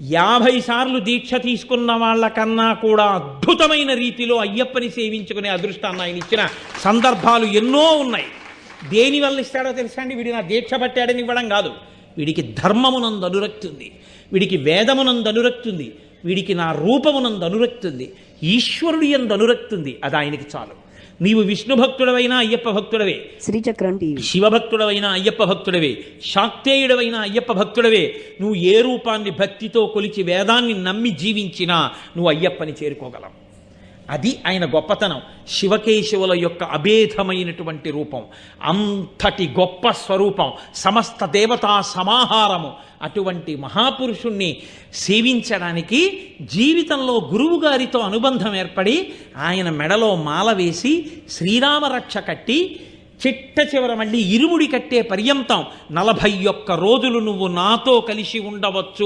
యాభై సార్లు దీక్ష తీసుకున్న వాళ్ళకన్నా కూడా అద్భుతమైన రీతిలో అయ్యప్పని సేవించుకునే అదృష్టాన్ని ఆయన ఇచ్చిన సందర్భాలు ఎన్నో ఉన్నాయి. దేని వల్ల ఇస్తాడో తెలుసా అండి? వీడి నా దీక్ష పట్టాడని ఇవ్వడం కాదు. వీడికి ధర్మమునందు అనురక్తుంది. వీడికి వేదమునందు అనురక్తుంది. వీడికి నా రూపమునందు అనురక్తుంది. ఈశ్వరుడి ఎందు అనురక్తుంది. అది ఆయనకి చాలు. నీవు విష్ణు భక్తుడవైనా అయ్యప్ప భక్తుడవే. శ్రీచక్రం శివభక్తుడవైన అయ్యప్ప భక్తుడవే. శాక్తేయుడవైన అయ్యప్ప భక్తుడవే. నువ్వు ఏ రూపాన్ని భక్తితో కొలిచి వేదాన్ని నమ్మి జీవించినా నువ్వు అయ్యప్పని చేరుకోగలవు అది ఆయన గొప్పతనం. శివకేశవుల యొక్క అభేదమైనటువంటి రూపం. అంతటి గొప్ప స్వరూపం. సమస్త దేవతా సమాహారము. అటువంటి మహాపురుషుణ్ణి సేవించడానికి జీవితంలో గురువుగారితో అనుబంధం ఏర్పడి ఆయన మెడలో మాల వేసి శ్రీరామరక్ష కట్టి చిట్ట చివర మళ్ళీ ఇరుముడి కట్టే పర్యంతం నలభై ఒక్క రోజులు నువ్వు నాతో కలిసి ఉండవచ్చు.